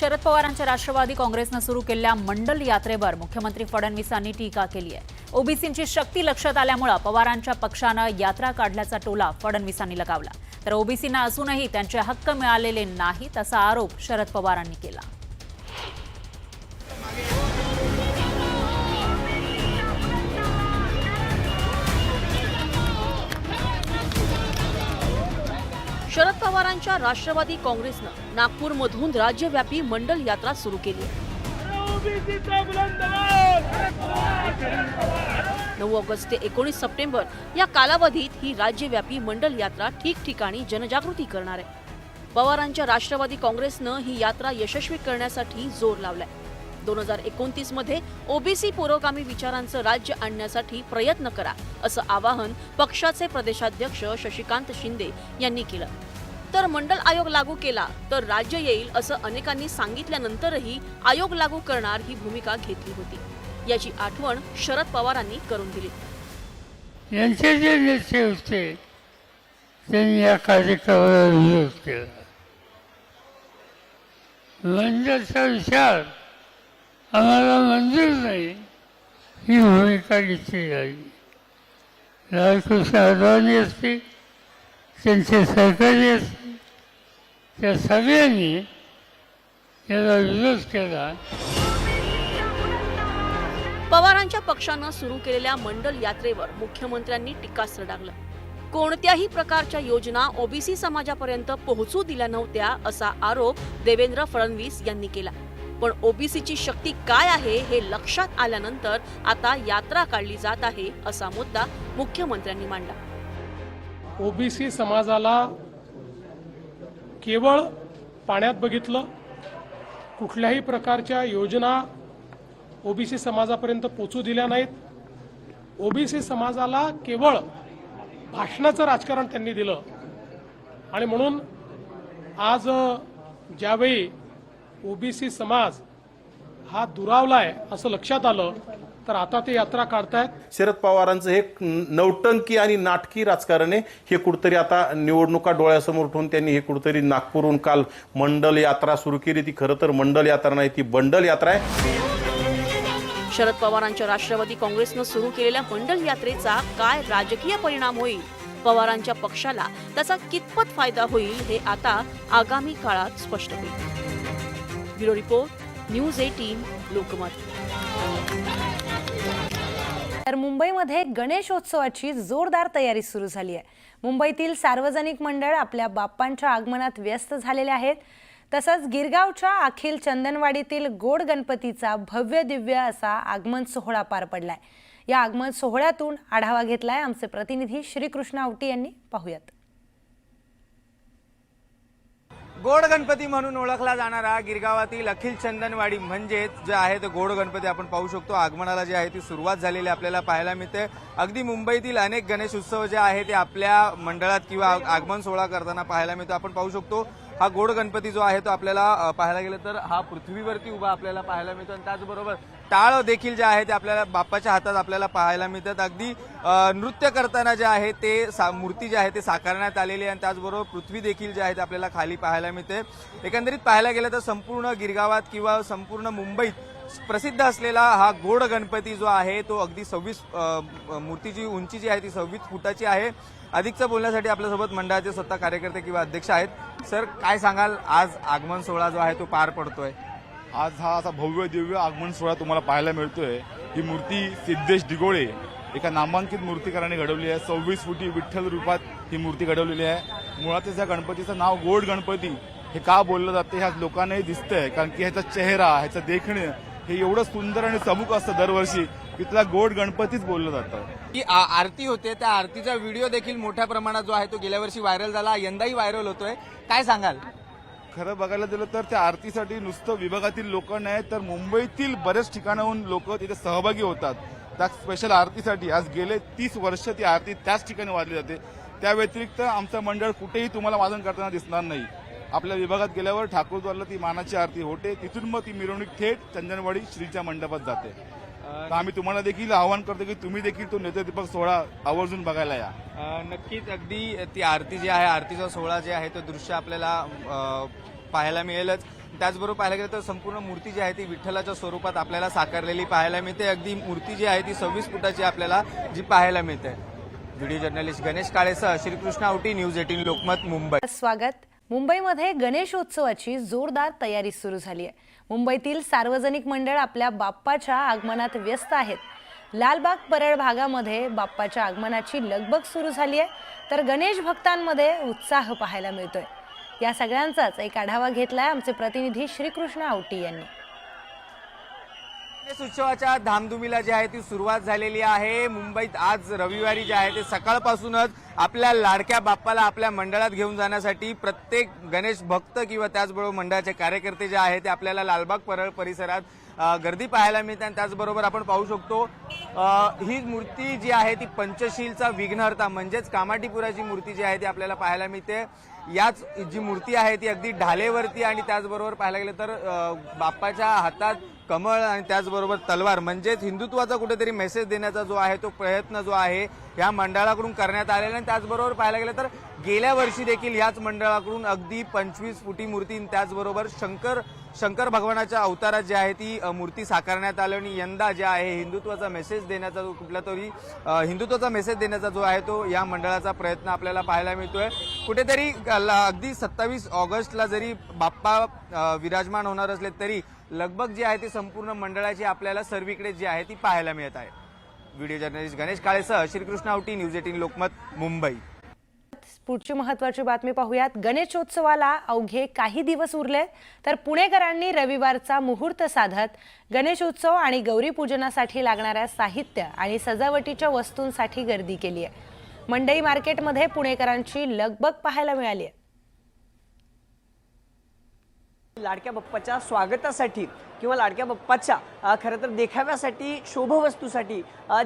शरद पवारांच्या राष्ट्रवादी काँग्रेसनं सुरू केलेल्या मंडल यात्रेवर मुख्यमंत्री फडणवीसांनी टीका केली आहे. ओबीसींची शक्ती लक्षात आल्यामुळे पवारांच्या पक्षानं यात्रा काढल्याचा टोला फडणवीसांनी लगावला. तर ओबीसींना असूनही त्यांचे हक्क मिळालेले नाहीत असा आरोप शरद पवारांनी केला. शरद पवारांच्या राष्ट्रवादी काँग्रेसनं नागपूरमधून राज्यव्यापी मंडल यात्रा सुरू केली नऊ ऑगस्ट ते एकोणीस सप्टेंबर या कालावधीत ही राज्यव्यापी मंडल यात्रा ठिकठिकाणी जनजागृती करणार आहे. पवारांच्या राष्ट्रवादी काँग्रेसनं ही यात्रा यशस्वी करण्यासाठी जोर लावलाय. दोन हजार एकोणतीसमध्ये ओबीसी पुरोगामी विचारांचं राज्य आणण्यासाठी प्रयत्न करा असं आवाहन पक्षाचे प्रदेशाध्यक्ष शशिकांत शिंदे यांनी केलं. तर मंडल आयोग लागू केला तर राज्य येईल असं अनेकांनी सांगितल्यानंतरही आयोग लागू करणार ही भूमिका घेतली होती. याची आठवण शरद पवारांनी करून दिली. यांचे जे नेते होते. त्यांनी या कार्यक्रमाला विरोध केला मंदिरचा विचार आम्हाला मंजूर नाही ही भूमिका घेतली जाईल. लालकृष्ण अडवाणी असते त्यांचे सहकारी असते त्या सगळ्यांनी याला विरोध केला. पवारांच्या पक्षानं सुरू केलेल्या मंडल यात्रेवर मुख्यमंत्र्यांनी टीकास्त्र डागलं कोणत्याही प्रकारच्या योजना ओबीसी समाजापर्यंत पोहोचू दिल्या नव्हत्या असा आरोप देवेंद्र फडणवीस यांनी केला. पण ओबीसीची शक्ती काय आहे हे लक्षात आल्यानंतर आता यात्रा काढली जात आहे असा मुद्दा मुख्यमंत्र्यांनी मांडला. ओबीसी समाजाला केवळ पाण्यात बघितलं कुठल्याही प्रकारच्या योजना ओबीसी समाजापर्यंत पोचू दिल्या नाहीत. ओबीसी समाजाला केवळ भाषणाचं राजकारण त्यांनी दिलं. आणि म्हणून आज ज्यावेळी ओबीसी समाज हा दुरावला आहे असं लक्षात आलं तर आता ते यात्रा काढतायत. शरद पवारांचं हे नौटंकी आणि नाटकी राजकारण आहे. हे कुठतरी आता निवडणुका डोळ्यासमोर ठेवून त्यांनी हे कुठतरी नागपूरहून काल मंडल यात्रा सुरू केली. ती खरं तर मंडल यात्रा नाही ती बंडल यात्रा आहे. शरद पवारांच्या राष्ट्रवादी काँग्रेसनं सुरू केलेल्या मंडल यात्रेचा काय राजकीय परिणाम होईल? पवारांच्या पक्षाला त्याचा कितपत फायदा होईल हे आता आगामी काळात स्पष्ट होईल. Bureau report news eighteen Lokmat. तर मुंबईमध्ये गणेशोत्सवाची जोरदार तयारी सुरू झाली आहे. मुंबईतील सार्वजनिक मंडळ आपल्या बाप्पांच्या आगमनात व्यस्त झालेले आहेत. तसंच गिरगावच्या अखिल चंदनवाडीतील गोड गणपतीचा भव्य दिव्य असा आगमन सोहळा पार पडलाय. या आगमन सोहळ्यातून आढावा घेतलाय आमचे प्रतिनिधी श्रीकृष्ण आवटी यांनी. पाहूयात. गोड गणपती म्हणून ओळखला जाणारा गिरगावातील अखिल चंदनवाडी म्हणजेच जे आहे ते गोड गणपती आपण पाहू शकतो. आगमनाला जे आहे ती सुरुवात झालेली आपल्याला पाहायला मिळते. अगदी मुंबईतील अनेक गणेश उत्सव जे आहे ते आपल्या मंडळात किंवा आगमन सोहळा करताना पाहायला मिळतो. आपण पाहू शकतो. हा गोड गणपती जो आहे तो आपल्याला पाहायला गेलं तर हा पृथ्वीवरती उभा आपल्याला पाहायला मिळतो. आणि त्याचबरोबर टाळ देखील जे आहे ते आपल्याला बाप्पाच्या हातात आपल्याला पाहायला मिळतात. अगदी नृत्य करताना जे आहे ते सा- मूर्ती जी आहे ते साकारण्यात आलेली आहे. आणि त्याचबरोबर पृथ्वी देखील जे आहे ते आपल्याला खाली पाहायला मिळते. एकंदरीत पाहायला गेलं तर संपूर्ण गिरगावात किंवा संपूर्ण मुंबईत प्रसिद्ध असलेला हा गोड गणपती जो आहे तो अगदी सव्वीस मूर्तीची उंची जी आहे ती सव्वीस फुटाची आहे. अधिकचं बोलण्यासाठी आपल्यासोबत मंडळाचे स्वतः कार्यकर्ते किंवा अध्यक्ष आहेत. सर काय सांगाल? आज आगमन सोहळा जो आहे तो पार पडतोय. आज हा असा भव्य दिव्य आगमन सोहळा तुम्हाला पाहायला मिळतोय. ही मूर्ती सिद्धेश दिगोळे एका नामांकित मूर्तीकाराने घडवली आहे. सव्वीस फुटी विठ्ठल रूपात ही मूर्ती घडवलेली आहे. मुळातच या गणपतीचं नाव गोड गणपती हे का बोललं जाते ह्या लोकांनाही दिसतंय. कारण की ह्याचा चेहरा ह्याचं देखणं हे एवढं सुंदर आणि चमूक असतं दरवर्षी की त्याला गोड गणपतीच बोललं जातं. की आरती होते त्या आरतीचा व्हिडिओ देखील मोठ्या प्रमाणात जो आहे तो गेल्या वर्षी व्हायरल झाला यंदाही व्हायरल होतोय. काय सांगाल? खरं बघायला गेलं तर त्या आरतीसाठी नुसतं विभागातील लोक नाही तर मुंबईतील बऱ्याच ठिकाणाहून लोक तिथे सहभागी होतात. त्या स्पेशल आरतीसाठी आज गेले तीस वर्ष ती आरती त्याच ठिकाणी वाजली जाते. त्या व्यतिरिक्त आमचं मंडळ कुठेही तुम्हाला वादन करताना दिसणार नाही. आपल्या विभागात गेल्यावर ठाकूरद्वारला ती मानाची आरती होते. तिथून मग ती मिरवणूक थेट चंदनवाडी श्रीच्या मंडपात जाते. तर आम्ही तुम्हाला देखील आवाहन करतो की तुम्ही देखील तो नेत्रदीपक सोहळा आवर्जून बघायला या. नक्कीच अगदी ती आरती जी आहे आरतीचा सोहळा जे आहे तो दृश्य आपल्याला पाहायला मिळेलच. त्याचबरोबर पाहायला गेलं तर संपूर्ण मूर्ती जी आहे ती विठ्ठलाच्या स्वरूपात आपल्याला साकारलेली पाहायला मिळते. अगदी मूर्ती जी आहे ती सव्वीस फुटाची आपल्याला जी पाहायला मिळते. व्हिडिओ जर्नलिस्ट गणेश काळेसह श्रीकृष्ण आवटी न्यूज एटीन लोकमत मुंबई. स्वागत. मुंबईमध्ये गणेशोत्सवाची जोरदार तयारी सुरू झाली आहे. मुंबईतील सार्वजनिक मंडळ आपल्या बाप्पाच्या आगमनात व्यस्त आहेत. लालबाग परळ भागामध्ये बाप्पाच्या आगमनाची लगबग सुरू झाली आहे. तर गणेश भक्तांमध्ये उत्साह पाहायला मिळतोय. या सगळ्यांचाच एक आढावा घेतलाय आमचे प्रतिनिधी श्रीकृष्ण आवटी यांनी. गणेश उत्सवाच्या धामधुमीला जी आहे ती सुरुवात झालेली आहे. मुंबईत आज रविवारी जे आहे ते सकाळपासूनच आपल्या लाडक्या बाप्पाला आपल्या मंडळात घेऊन जाण्यासाठी प्रत्येक गणेश भक्त किंवा त्याचबरोबर मंडळाचे कार्यकर्ते जे आहेत ते आपल्याला लालबाग परळ परिसरात गर्दी पाहायला मिळते आणि त्याचबरोबर आपण पाहू शकतो ही मूर्ती जी आहे ती पंचशीलचा विघ्नहर्ता म्हणजेच कामाटीपुराची मूर्ती जी आहे ती आपल्याला पाहायला मिळते. याच जी मूर्ती आहे ती अगदी ढालेवरती आणि त्याचबरोबर पाहायला गेलं तर बाप्पाच्या हातात कमळ आणि त्याचबरोबर तलवार. म्हणजेच हिंदुत्वाचा कुठेतरी मेसेज देण्याचा जो आहे तो प्रयत्न जो आहे या मंडळाकडून करण्यात आलेला आहे. आणि त्याचबरोबर पाहायला गेलं तर गेल्या वर्षी देखील याच मंडळाकडून अगदी पंचवीस फुटी मूर्ती आणि त्याचबरोबर शंकर शंकर भगवानाच्या अवतारात जी आहे ती मूर्ती साकारण्यात आली आणि यंदा जे आहे हिंदुत्वाचा मेसेज देण्याचा जो कुठला तरी हिंदुत्वाचा मेसेज देण्याचा जो आहे तो या मंडळाचा प्रयत्न आपल्याला पाहायला मिळतोय. कुठेतरी अगदी सत्तावीस ऑगस्टला जरी बाप्पा विराजमान होणार असले तरी लगभग जी आहे ती संपूर्ण मंडळाची आपल्याला सर्वीकडे जी आहे ती पाहायला मिळत आहे. व्हिडिओ जर्नलिस्ट गणेश काळेसह श्रीकृष्ण आवटी न्यूज एटीन लोकमत मुंबई. पुढची महत्वाची बातमी पाहूयात. गणेशोत्सवाला अवघे काही दिवस उरले तर पुणेकरांनी रविवारचा मुहूर्त साधत गणेशोत्सव आणि गौरीपूजनासाठी लागणाऱ्या साहित्य आणि सजावटीच्या वस्तूंसाठी गर्दी केली आहे मंडई मार्केटमध्ये पुणेकरांची लगबग पाहायला मिळाली आहे लाडक्या बाप्पाच्या स्वागतासाठी किंवा लाडक्या बाप्पाच्या खरं तर देखाव्यासाठी शोभवस्तूसाठी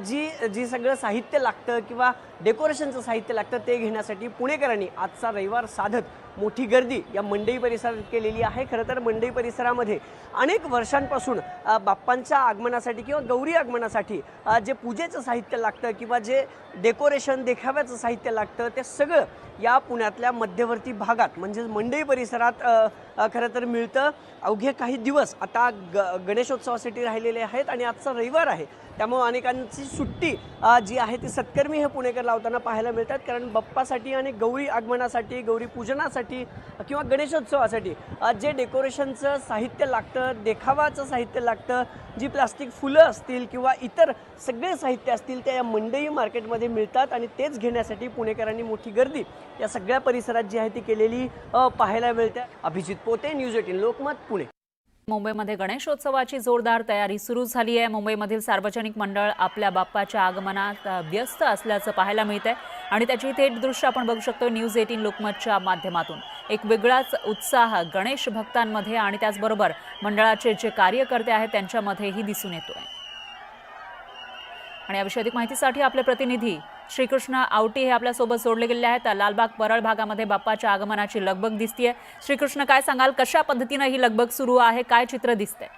जी जी सगळं साहित्य लागतं किंवा डेकोरेशनचं साहित्य लागतं ते घेण्यासाठी पुणेकरांनी आजचा रविवार साधत मोठी गर्दी या मंडई परिसरात केलेली आहे. खरं तर मंडई परिसरामध्ये अनेक वर्षांपासून बाप्पांच्या आगमनासाठी किंवा गौरी आगमनासाठी जे पूजेचं साहित्य लागतं किंवा जे डेकोरेशन देखाव्याचं साहित्य लागतं ते सगळं या पुण्यातल्या मध्यवर्ती भागात म्हणजे मंडई परिसरात खरं तर मिळतं. अवघे काही दिवस आता ग गणेशोत्सवासाठी राहिलेले आहेत आणि आजचा रविवार आहे. त्यामुळे अनेकांची सुट्टी जी आहे ती सत्कर्मी हे पुणेकर लावताना पाहायला मिळतात. कारण बप्पासाठी आणि गौरी आगमनासाठी गौरी पूजनासाठी किंवा गणेशोत्सवासाठी जे डेकोरेशनचं साहित्य लागतं देखावाचं साहित्य लागतं जी प्लास्टिक फुलं असतील किंवा इतर सगळे साहित्य असतील त्या या मंडई मार्केटमध्ये मिळतात आणि तेच घेण्यासाठी पुणेकरांनी मोठी गर्दी या सगळ्या परिसरात जी आहे ती केलेली पाहायला मिळते. अभिजित पोते न्यूज एटीन लोकमत पुणे. मुंबईमध्ये गणेशोत्सवाची जोरदार तयारी सुरू झाली आहे. मुंबईमधील सार्वजनिक मंडळ आपल्या बाप्पाच्या आगमनात व्यस्त असल्याचं पाहायला मिळतंय आणि त्याची थेट दृश्य आपण बघू शकतो न्यूज एटीन लोकमतच्या माध्यमातून. एक वेगळाच उत्साह गणेश भक्तांमध्ये आणि त्याचबरोबर मंडळाचे जे कार्यकर्ते आहेत त्यांच्यामध्येही दिसून येतोय. आणि याविषयी अधिक माहितीसाठी आपले प्रतिनिधी श्रीकृष्ण आवटी हे आपल्यासोबत जोडले गेले आहेत. लालबाग परळ भागामध्ये बाप्पाच्या आगमनाची लगबग दिसतीये. श्रीकृष्ण काय सांगाल? कशा पद्धतीनं ही लगबग सुरू आहे? काय चित्र दिसतंय?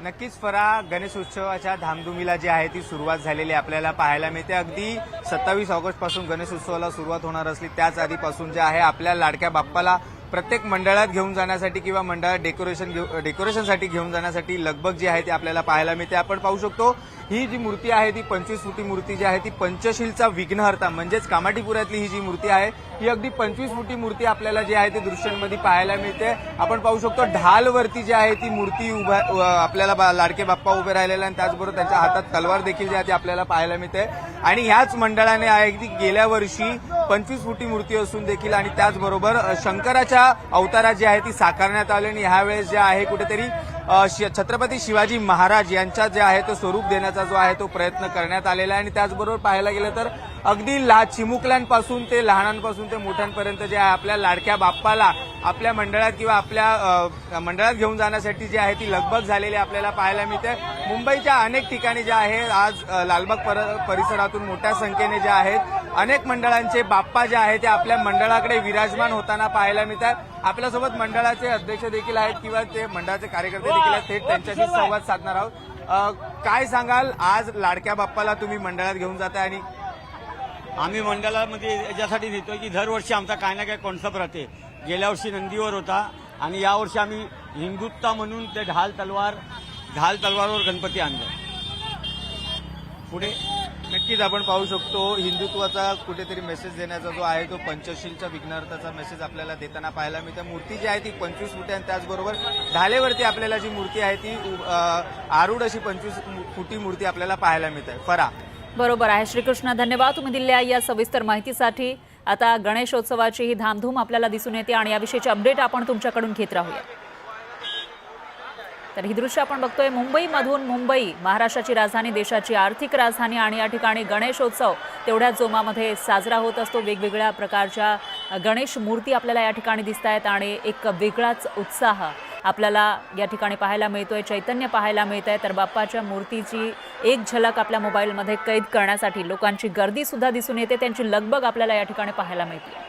नक्कीच फरा गणेश उत्सवाच्या धामधुमीला जी आहे ती सुरुवात झालेली आपल्याला पाहायला मिळते. अगदी सत्तावीस ऑगस्टपासून गणेश उत्सवाला सुरुवात होणार असली त्याच आधीपासून जे आहे आपल्या लाडक्या बाप्पाला प्रत्येक मंडळात घेऊन जाण्यासाठी किंवा मंडळात डेकोरेशन घेऊ डेकोरेशनसाठी घेऊन जाण्यासाठी लगबग जी आहे ती आपल्याला पाहायला मिळते. आपण पाहू शकतो ही जी मूर्ती आहे ती पंचवीस फुटी मूर्ती जी आहे ती पंचशीलचा विघ्नहर्ता म्हणजेच कामाटीपुरातली ही जी मूर्ती आहे ही अगदी पंचवीस फुटी मूर्ती आपल्याला जी आहे ती दृश्यांमध्ये पाहायला मिळते. आपण पाहू शकतो ढालवरती जी आहे ती मूर्ती उभा आपल्याला बा- लाडके बाप्पा उभे राहिलेले आणि त्याचबरोबर त्यांच्या हातात तलवार देखील जी आहे ती आपल्याला पाहायला मिळते. आणि ह्याच मंडळाने आहे की गेल्या वर्षी पंचवीस फुटी मूर्ती असून देखील आणि त्याचबरोबर शंकराच्या अवतारात जी आहे ती साकारण्यात आली आणि ह्यावेळेस जे आहे कुठेतरी शि- छत्रपती शिवाजी महाराज यांच्या जे आहे तो स्वरूप देण्याचा जो आहे तो प्रयत्न करण्यात आलेला आहे. आणि त्याचबरोबर पाहायला गेलं तर अगदी ला चिमुकल्यांपासून ते लहानांपासून ते मोठ्यांपर्यंत जे आहे आपल्या लाडक्या बाप्पाला आपल्या मंडळात किंवा आपल्या मंडळात घेऊन जाण्यासाठी जी आहे ती लगबग झालेली आपल्याला पाहायला मिळते. मुंबईच्या अनेक ठिकाणी जे आहे आज लालबाग पर- परिसरातून मोठ्या संख्येने जे आहेत अनेक मंडळांचे बाप्पा जे आहे ते आपल्या मंडळाकडे विराजमान होताना पाहायला मिळतात. आपल्यासोबत मंडळाचे अध्यक्ष देखील आहेत किंवा ते मंडळाचे कार्यकर्ते देखील आहेत थेट त्यांच्याशी संवाद साधणार आहोत. काय सांगाल? आज लाडक्या बाप्पाला तुम्ही मंडळात घेऊन जाताय आणि आम्ही मंडळामध्ये याच्यासाठी देतो की दरवर्षी आमचा काही ना काही कॉन्सेप्ट राहते. गेल्या वर्षी नंदीवर होता आणि यावर्षी आम्ही हिंदुत्व म्हणून ते ढाल तलवार ढाल तलवारवर गणपती आणले. पुढे नक्कीच आपण पाहू शकतो हिंदुत्वाचा कुठेतरी मेसेज देण्याचा जो आहे तो पंचशीलच्या विघ्नार्थाचा मेसेज आपल्याला देताना पाहायला मिळते. मूर्ती जी आहे ती पंचवीस फुटी आणि त्याचबरोबर ढालेवरती आपल्याला जी मूर्ती आहे ती आरूढ अशी पंचवीस फुटी मूर्ती आपल्याला पाहायला मिळते फरा. बरोबर आहे. श्रीकृष्ण धन्यवाद. तुम्ही दिलेल्या या सविस्तर माहितीसाठी. आता गणेशोत्सवाची ही धामधूम आपल्याला दिसून येते आणि याविषयीची अपडेट आपण तुमच्याकडून घेत राहूया. तर ही दृश्य आपण बघतोय मुंबईमधून मुंबई महाराष्ट्राची राजधानी देशाची आर्थिक राजधानी आणि या ठिकाणी गणेशोत्सव. तेवढ्याच जोमामध्ये साजरा होत असतो. वेगवेगळ्या प्रकारच्या गणेश मूर्ती आपल्याला या ठिकाणी दिसत आहेत आणि एक वेगळाच उत्साह आपल्याला या ठिकाणी पाहायला मिळतोय. चैतन्य पाहायला मिळत आहे तर बाप्पाच्या मूर्तीची एक झलक आपल्या मोबाईलमध्ये कैद करण्यासाठी लोकांची गर्दीसुद्धा दिसून येते. त्यांची लगबग आपल्याला या ठिकाणी पाहायला मिळते.